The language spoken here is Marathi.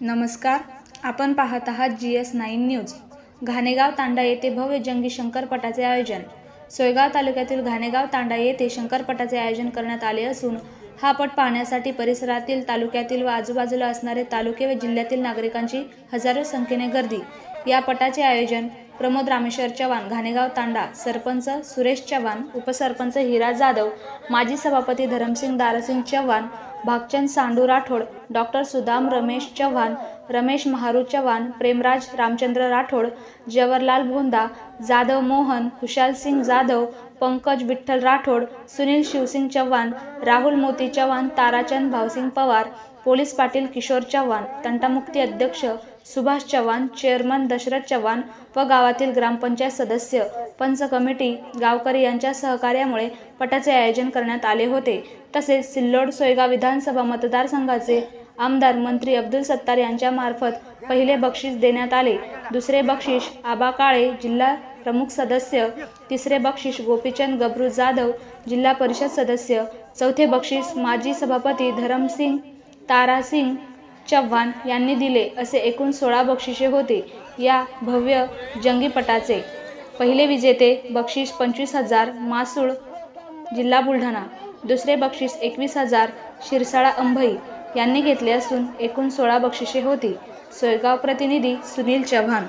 नमस्कार. आपण पाहत आहात जी एस नाईन न्यूज. घाणेगाव तांडा येथे भव्य जंगी शंकरपटाचे आयोजन. सोयगाव तालुक्यातील घाणेगाव तांडा येथे शंकरपटाचे आयोजन करण्यात आले असून हा पट पाहण्यासाठी परिसरातील तालुक्यातील व आजूबाजूला असणारे तालुके व जिल्ह्यातील नागरिकांची हजारो संख्येने गर्दी. या पटाचे आयोजन प्रमोद रामेश्वर चव्हाण घाणेगाव तांडा सरपंच सुरेश चव्हाण उपसरपंच हिरा जाधव माजी सभापती धरमसिंग दारासिंग चव्हाण भागचंद सांडू राठोड डॉक्टर सुदाम रमेश चव्हाण रमेश महारू चव्हाण प्रेमराज रामचंद्र राठोड जवाहरलाल भोंदा जाधव मोहन खुशाल सिंग जाधव पंकज विठ्ठल राठोड सुनील शिवसिंग चव्हाण राहुल मोती चव्हाण ताराचंद भावसिंग पवार पोलीस पाटील किशोर चव्हाण तंटामुक्ती अध्यक्ष सुभाष चव्हाण चेअरमन दशरथ चव्हाण व गावातील ग्रामपंचायत सदस्य पंच कमिटी गावकरी यांच्या सहकार्यामुळे पटाचे आयोजन करण्यात आले होते. तसेच सिल्लोड सोयगाव विधानसभा मतदारसंघाचे आमदार मंत्री अब्दुल सत्तार यांच्यामार्फत पहिले बक्षीस देण्यात आले. दुसरे बक्षीस आबा काळे जिल्हा प्रमुख सदस्य. तिसरे बक्षीस गोपीचंद गबरू जाधव जिल्हा परिषद सदस्य. चौथे बक्षीस माजी सभापती धरमसिंग तारासिंग चव्हाण यांनी दिले असे एकूण सोळा बक्षिसे होते. या भव्य जंगीपटाचे पहिले विजेते बक्षीस पंचवीस हजार मासूळ जिल्हा बुलढाणा दुसरे बक्षीस एकवीस हजार शिरसाळा अंभई यांनी घेतले असून एकूण सोळा बक्षिसे होती. सोयगाव प्रतिनिधी सुनील चव्हाण